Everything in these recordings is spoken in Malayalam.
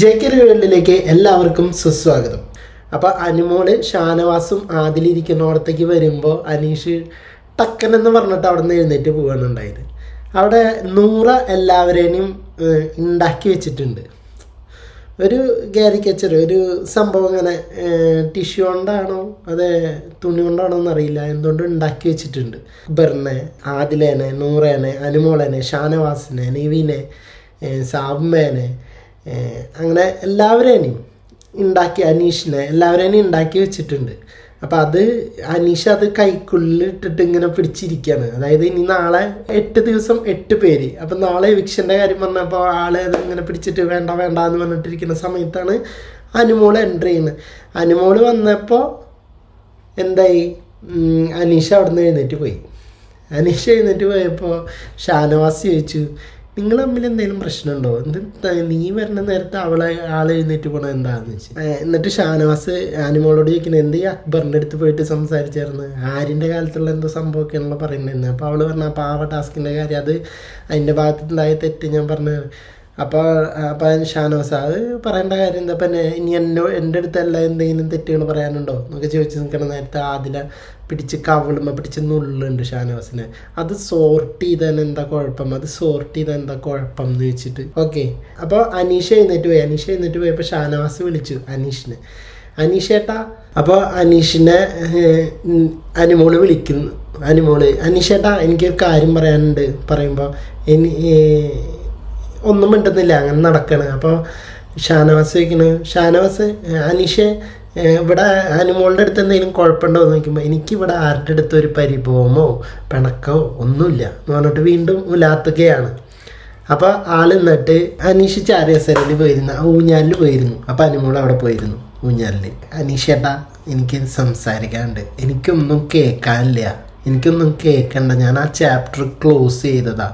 ജെ കെ വേൾഡിലേക്ക് എല്ലാവർക്കും സുസ്വാഗതം. അപ്പോൾ അനുമോൾ ഷാനവാസും ആദിലിരിക്കുന്നിടത്തേക്ക് വരുമ്പോൾ അനീഷ് ടക്കൻ എന്ന് പറഞ്ഞിട്ട് അവിടെ നിന്ന് എഴുന്നേറ്റ് ഉണ്ടായത് അവിടെ നൂറ എല്ലാവരെയും ഉണ്ടാക്കി വെച്ചിട്ടുണ്ട്. ഒരു കാരിക്കച്ചർ ഒരു സംഭവം ഇങ്ങനെ ടിഷ്യൂ കൊണ്ടാണോ അതെ തുണി കൊണ്ടാണോ എന്നറിയില്ല. എന്തുകൊണ്ട് ഉണ്ടാക്കി വെച്ചിട്ടുണ്ട്? ബെർനെ ആദിലേനെ നൂറേനെ അനുമോളനെ ഷാനവാസിനെ നിവിനെ സാബ്മേനെ അങ്ങനെ എല്ലാവരേനെയും ഉണ്ടാക്കി അനീഷിനെ എല്ലാവരേനെയും ഉണ്ടാക്കി വെച്ചിട്ടുണ്ട്. അപ്പം അത് അനീഷ് അത് കൈക്കുള്ളിൽ ഇട്ടിട്ട് ഇങ്ങനെ പിടിച്ചിരിക്കുകയാണ് അതായത് ഇനി നാളെ എട്ട് ദിവസം എട്ട് പേര്. അപ്പം നാളെ വിക്ഷന്റെ കാര്യം പറഞ്ഞപ്പോൾ ആളെ അത് ഇങ്ങനെ പിടിച്ചിട്ട് വേണ്ട വേണ്ട എന്ന് പറഞ്ഞിട്ടിരിക്കുന്ന സമയത്താണ് അനുമോൾ എന്റർ ചെയ്യുന്നത്. അനുമോൾ വന്നപ്പോൾ എന്തായി? അനീഷ് അവിടെ നിന്ന് എഴുന്നേറ്റ് പോയി. അനീഷ് എഴുന്നേറ്റ് പോയപ്പോൾ ഷാനവാസ് ചോദിച്ചു നിങ്ങൾ തമ്മിൽ എന്തെങ്കിലും പ്രശ്നമുണ്ടോ? എന്ത് നീ വരുന്ന നേരത്തെ അവളെ ആൾ എഴുന്നേറ്റ് പോണത് എന്താന്ന് വെച്ച്. എന്നിട്ട് ഷാനവാസ് ആനിമോളോട് ചോദിക്കുന്നത് എന്ത് ഈ അക്ബറിന്റെ അടുത്ത് പോയിട്ട് സംസാരിച്ചായിരുന്നു? ആരിന്റെ കാലത്തുള്ള എന്തോ സംഭവമൊക്കെയാണല്ലോ പറയുന്നത് അപ്പോൾ അവൾ പറഞ്ഞ ആ പാവ ടാസ്കിന്റെ കാര്യം അത് അതിന്റെ ഭാഗത്തുണ്ടായ തെറ്റ് ഞാൻ പറഞ്ഞു അപ്പോൾ അപ്പം ഷാനവാസ് അത് പറയേണ്ട കാര്യം എന്താ? പിന്നെ ഇനി എന്നോ എന്റെ അടുത്തല്ല എന്തെങ്കിലും തെറ്റുകൾ പറയാനുണ്ടോ? എന്നൊക്കെ ചോദിച്ച് നിൽക്കണ നേരത്തെ ആദില പിടിച്ച് കവിളുമ്മ പിടിച്ച് നുള്ളുണ്ട് ഷാനവാസിനെ. അത് സോർട്ട് ചെയ്താൽ എന്താ കുഴപ്പം? അത് സോർട്ട് ചെയ്താൽ എന്താ കുഴപ്പം എന്ന് വെച്ചിട്ട് ഓക്കെ അപ്പോൾ അനീഷ എഴുന്നേറ്റ് പോയി. അനീഷ എഴുന്നേറ്റ് പോയപ്പോൾ ഷാനവാസ് വിളിച്ചു അനീഷിനെ. അനീഷേട്ടാ അപ്പോൾ അനീഷിനെ അനുമോൾ വിളിക്കുന്നു. അനുമോൾ അനീഷേട്ടാ എനിക്കൊരു കാര്യം പറയാനുണ്ട്. പറയുമ്പോൾ ഏഹ്, ഒന്നും മിണ്ടുന്നില്ല. അങ്ങനെ നടക്കണ്. അപ്പോൾ ഷാനവാസ് ചോദിക്കണ് ഷാനവാസ് അനീഷ് ഇവിടെ അനുമോളുടെ അടുത്ത് എന്തെങ്കിലും കുഴപ്പമുണ്ടോ? എന്ന് നോക്കുമ്പോൾ എനിക്കിവിടെ ആരുടെ അടുത്ത് ഒരു പരിഭവമോ പിണക്കോ ഒന്നുമില്ല എന്ന് പറഞ്ഞിട്ട് വീണ്ടും ഉലാത്തുകയാണ്. അപ്പോൾ ആൾ നിന്നിട്ട് അനീഷ് ചാരിയസരയിൽ പോയിരുന്നു. ഊഞ്ഞാലിൽ പോയിരുന്നു. അപ്പോൾ അനുമോൾ അവിടെ പോയിരുന്നു. ഊഞ്ഞാലിൽ അനീഷേട്ടാ എനിക്ക് സംസാരിക്കാണ്ട് എനിക്കൊന്നും കേൾക്കാനില്ല. എനിക്കൊന്നും കേൾക്കണ്ട ഞാൻ ആ ചാപ്റ്റർ ക്ലോസ് ചെയ്തതാ.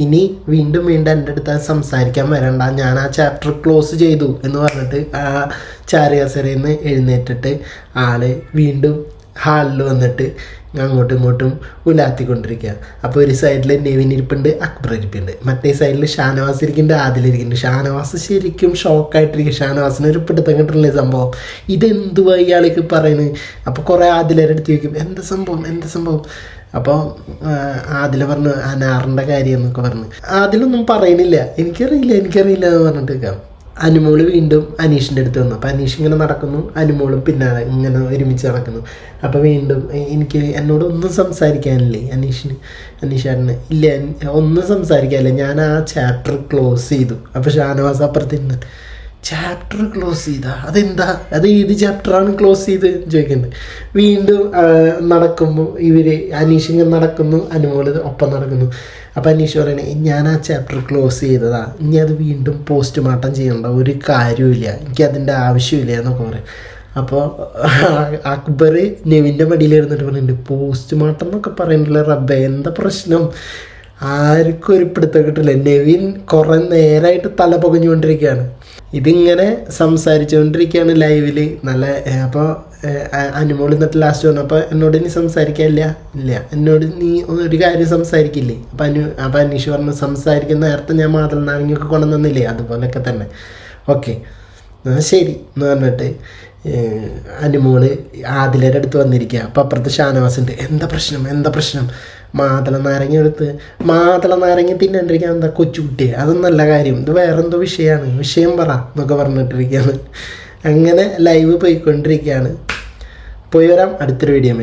ഇനി വീണ്ടും വീണ്ടും എന്റെ അടുത്ത് സംസാരിക്കാൻ വരണ്ട. ഞാൻ ആ ചാപ്റ്റർ ക്ലോസ് ചെയ്തു എന്ന് പറഞ്ഞിട്ട് ആ ചാരിയാസരയിൽ നിന്ന് എഴുന്നേറ്റിട്ട് ആൾ വീണ്ടും ഹാളിൽ വന്നിട്ട് അങ്ങോട്ടും ഇങ്ങോട്ടും ഉലാത്തിക്കൊണ്ടിരിക്കുക അപ്പോൾ ഒരു സൈഡിൽ നെവിൻ ഇരിപ്പുണ്ട് അക്ബർ ഇരിപ്പുണ്ട്. മറ്റേ സൈഡിൽ ഷാനവാസ് ഇരിക്കുന്നുണ്ട് ആദിലിരിക്കുന്നുണ്ട് ഷാനവാസ് ശരിക്കും ഷോക്കായിട്ടിരിക്കും. ഷാനവാസിന് ഒരു പിടുത്തം കിട്ടുന്നില്ല സംഭവം. ഇതെന്തുവാ ഇയാൾക്ക് പറയുന്നത് അപ്പോൾ കുറേ ആദിലരെ അടുത്ത് ചോദിക്കും എന്താ സംഭവം? എന്താ സംഭവം? അപ്പോൾ ആദിൽ പറഞ്ഞു അനാറിന്റെ കാര്യം എന്നൊക്കെ പറഞ്ഞു. ആദിലൊന്നും പറയുന്നില്ല എനിക്കറിയില്ല എനിക്കറിയില്ല എന്ന് പറഞ്ഞിട്ട് അനുമോൾ വീണ്ടും അനീഷിന്റെ അടുത്ത് വന്നു. അപ്പോൾ അനീഷ് ഇങ്ങനെ നടക്കുന്നു അനുമോളും പിന്നാലെ ഇങ്ങനെ ഒരുമിച്ച് നടക്കുന്നു. അപ്പോൾ വീണ്ടും എനിക്ക് എന്നോട് ഒന്നും സംസാരിക്കാനില്ലേ? അനീഷിന് അനീഷാറിന് ഇല്ല ഒന്നും സംസാരിക്കാനില്ല. ഞാൻ ആ ചാപ്റ്റർ ക്ലോസ് ചെയ്തു. അപ്പോൾ ഷാനവാസ് അപ്പുറത്തിരുന്ന് ചാപ്റ്റർ ക്ലോസ് ചെയ്താ? അതെന്താ? അത് ഏത് ചാപ്റ്ററാണ് ക്ലോസ് ചെയ്ത്? ചോദിക്കുന്നത് വീണ്ടും നടക്കുമ്പോൾ ഇവർ അനീഷ് ഇങ്ങനെ നടക്കുന്നു അനുമോൾ ഒപ്പം നടക്കുന്നു. അപ്പം അനീഷ് പറയണേ ഞാൻ ആ ചാപ്റ്റർ ക്ലോസ് ചെയ്തതാ. ഇനി അത് വീണ്ടും പോസ്റ്റ്മോർട്ടം ചെയ്യേണ്ട ഒരു കാര്യമില്ല എനിക്കതിന്റെ ആവശ്യമില്ല എന്നൊക്കെ പറയും. അപ്പോൾ അക്ബർ നെവിന്റെ മടിയിൽ ഇരുന്നിട്ട് പറയുന്നുണ്ട് പോസ്റ്റ്മോർട്ടം എന്നൊക്കെ പറയുന്നില്ല റബ്ബ എന്താ പ്രശ്നം? ആർക്കും ഒരു പിടുത്തം കിട്ടില്ല. നെവിൻ കുറേ നേരമായിട്ട് തല പുകഞ്ഞുകൊണ്ടിരിക്കുകയാണ്. ഇതിങ്ങനെ സംസാരിച്ചുകൊണ്ടിരിക്കുകയാണ് ലൈവിൽ നല്ല അപ്പോൾ അനുമോൾ എന്നിട്ട് ലാസ്റ്റ് വന്നു. അപ്പോൾ എന്നോട് ഇനി സംസാരിക്കാനില്ല ഇല്ല? എന്നോട് നീ ഒരു കാര്യം സംസാരിക്കില്ലേ? അപ്പം അനു അപ്പം അനീഷ് പറഞ്ഞു സംസാരിക്കുന്ന നേരത്തെ ഞാൻ മാതൽ നാരങ്ങയൊക്കെ കൊണ്ടുവന്നില്ലേ? അതുപോലെയൊക്കെ തന്നെ. ഓക്കെ. എന്നാൽ ശരി. എന്ന് പറഞ്ഞിട്ട് അനുമോൾ ആദിലയുടെ അടുത്ത് വന്നിരിക്കുക അപ്പം അപ്പുറത്ത് ഷാനവാസ് ഉണ്ട് എന്താ പ്രശ്നം? എന്താ പ്രശ്നം? മാതള നാരങ്ങ എടുത്ത് മാതള നാരങ്ങ തിന്നാണ്ടിരിക്കാൻ എന്താ കൊച്ചുകുട്ടി കൊച്ചുകുട്ടിയെ? നല്ല കാര്യം. ഇത് വേറെന്തോ വിഷയമാണ് വിഷയം പറ എന്നൊക്കെ പറഞ്ഞിട്ടിരിക്കുകയാണ്. അങ്ങനെ ലൈവ് പോയിക്കൊണ്ടിരിക്കുകയാണ്. പോയി വരാം. അടുത്തൊരു വീഡിയോ